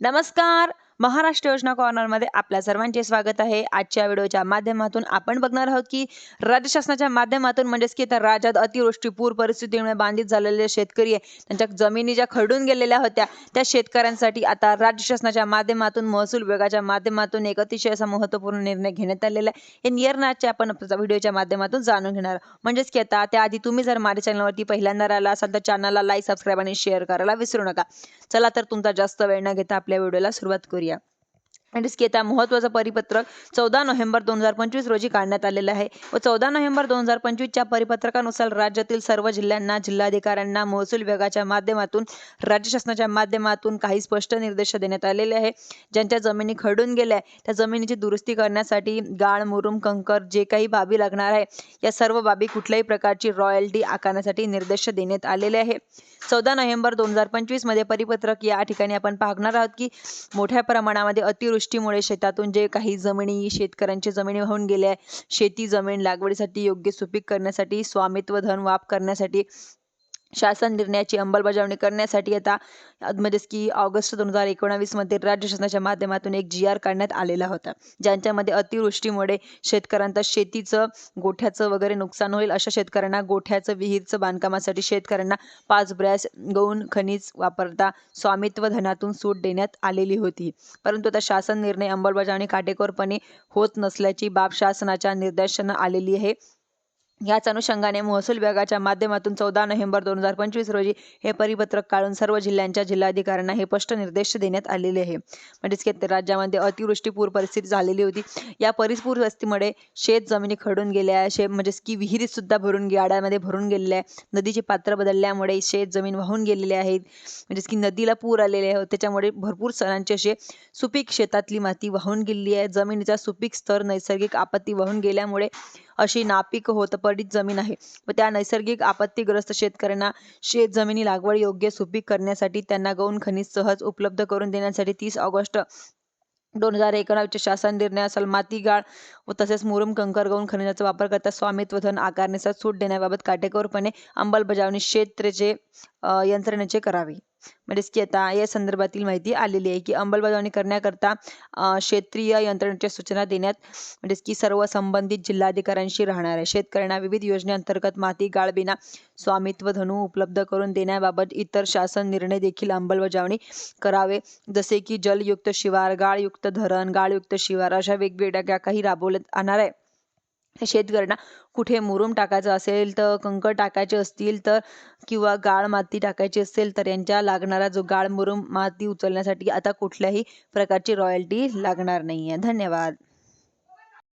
नमस्कार. महाराष्ट्र योजना कॉर्नरमध्ये आपल्या सर्वांचे स्वागत आहे. आजच्या व्हिडिओच्या माध्यमातून आपण बघणार आहोत की राज्य शासनाच्या माध्यमातून म्हणजेच की तर राज्यात अतिवृष्टी पूर परिस्थितीमुळे बांधित झालेले शेतकरी आहे त्यांच्या जमिनी ज्या खडून गेलेल्या होत्या त्या शेतकऱ्यांसाठी आता राज्य शासनाच्या माध्यमातून महसूल विभागाच्या माध्यमातून एक अतिशय असा महत्त्वपूर्ण निर्णय घेण्यात आलेला आहे. हे निर्णयाचे आपण व्हिडिओच्या माध्यमातून जाणून घेणार म्हणजेच की आता त्याआधी तुम्ही जर माझ्या चॅनलवरती पहिल्यांदा राहिला असाल तर चॅनलला लाईक सबस्क्राईब आणि शेअर करायला विसरू नका. चला तर तुमचा जास्त वेळ न घेता आपल्या व्हिडिओला सुरुवात करूया. म्हणजेच की आता महत्त्वाचं परिपत्रक चौदा नोव्हेंबर दोन हजार पंचवीस रोजी काढण्यात आलेलं आहे. व चौदा नोव्हेंबर दोन हजार पंचवीसच्या परिपत्रकानुसार राज्यातील सर्व जिल्ह्यांना जिल्हाधिकाऱ्यांना महसूल विभागाच्या माध्यमातून राज्य शासनाच्या माध्यमातून काही स्पष्ट निर्देश देण्यात आलेले आहे. ज्यांच्या जमिनी खरडून गेल्या आहे, त्या जमिनीची दुरुस्ती करण्यासाठी गाळ मुरुम कंकर जे काही बाबी लागणार आहे या सर्व बाबी कुठल्याही प्रकारची रॉयल्टी आकारण्यासाठी निर्देश देण्यात आलेले आहे. चौदा नोव्हेंबर दोन हजार पंचवीसमध्ये परिपत्रक या ठिकाणी आपण पाहणार आहोत की मोठ्या प्रमाणामध्ये अतिवृष्टीमुळे शेतातून जे काही जमिनी शेतकऱ्यांच्या जमिनी वाहून गेल्या आहे शेती जमीन लागवडीसाठी योग्य सुपीक करण्यासाठी स्वामित्व धन वाप करण्यासाठी शासन निर्णयाची अंमलबजावणी करण्यासाठी आता म्हणजेच की ऑगस्ट दोन हजार एकोणावीसमध्ये राज्य शासनाच्या माध्यमातून एक जी आर काढण्यात आलेला होता. ज्यांच्यामध्ये अतिवृष्टीमुळे शेतकऱ्यांचं शेतीचं गोठ्याचं वगैरे नुकसान होईल अशा शेतकऱ्यांना गोठ्याचं विहीरचं बांधकामासाठी शेतकऱ्यांना पाच ब्रॅस गौण खनिज वापरता स्वामित्व धनातून सूट देण्यात आलेली होती. परंतु आता शासन निर्णय अंमलबजावणी काटेकोरपणे होत नसल्याची बाब शासनाच्या निर्देशन आलेली आहे. याच अनुषंगाने महसूल विभागाच्या माध्यमातून चौदा नोव्हेंबर दोन हजार पंचवीस रोजी हे परिपत्रक काढून सर्व जिल्ह्यांच्या जिल्हाधिकाऱ्यांना हे स्पष्ट निर्देश देण्यात आलेले आहे. म्हणजेच की राज्यामध्ये अतिवृष्टी पूर परिस्थिती झालेली होती. या परिपूर परिस्थितीमुळे शेत जमिनी खडून गेल्या शे म्हणजेच की विहिरीत सुद्धा भरून गाड्यामध्ये भरून गेलेल्या आहे नदीचे पात्र बदलल्यामुळे शेत जमीन वाहून गेलेले आहेत. म्हणजेच की नदीला पूर आलेले आहे त्याच्यामुळे भरपूर सणांचे असे सुपीक शेतातली माती वाहून गेलेली आहे. जमिनीचा सुपीक स्तर नैसर्गिक आपत्ती वाहून गेल्यामुळे अशी नापीक होत पडीत जमीन आहे. व त्या नैसर्गिक आपत्तीग्रस्त शेतकऱ्यांना शेत जमिनी लागवड योग्य सुपीक करण्यासाठी त्यांना गौण खनिज सहज उपलब्ध करून देण्यासाठी तीस ऑगस्ट दोन हजार एकोणावीसच्या शासन निर्णयानुसार माती गाळ व तसेच मुरुम कंकर गौण खनिजाचा वापर करता स्वामित्व धन आकारण्याचा सूट देण्याबाबत काटेकोरपणे अंमलबजावणी क्षेत्रेचे यंत्रणेचे करावे. म्हणजेच की आता या संदर्भातील माहिती आलेली आहे की अंमलबजावणी करण्याकरता क्षेत्रीय यंत्रणेच्या सूचना देण्यात म्हणजेच की सर्व संबंधित जिल्हाधिकाऱ्यांशी राहणार आहे. शेतकऱ्यांना विविध योजनेअंतर्गत माती गाळबिना स्वामित्व धनू उपलब्ध करून देण्याबाबत इतर शासन निर्णय देखील अंमलबजावणी करावे. जसे की जलयुक्त शिवार गाळयुक्त धरण गाळयुक्त शिवार अशा वेगवेगळ्या काही राबवण्यात आणणार आहे. शेतकऱ्यांना कुठे मुरुम टाकायचं असेल तर कंकर टाकायचे असतील तर किंवा गाळ माती टाकायची असेल तर यांच्या लागणारा जो गाळ मुरुम माती उचलण्यासाठी आता कुठल्याही प्रकारची रॉयल्टी लागणार नाही आहे धन्यवाद.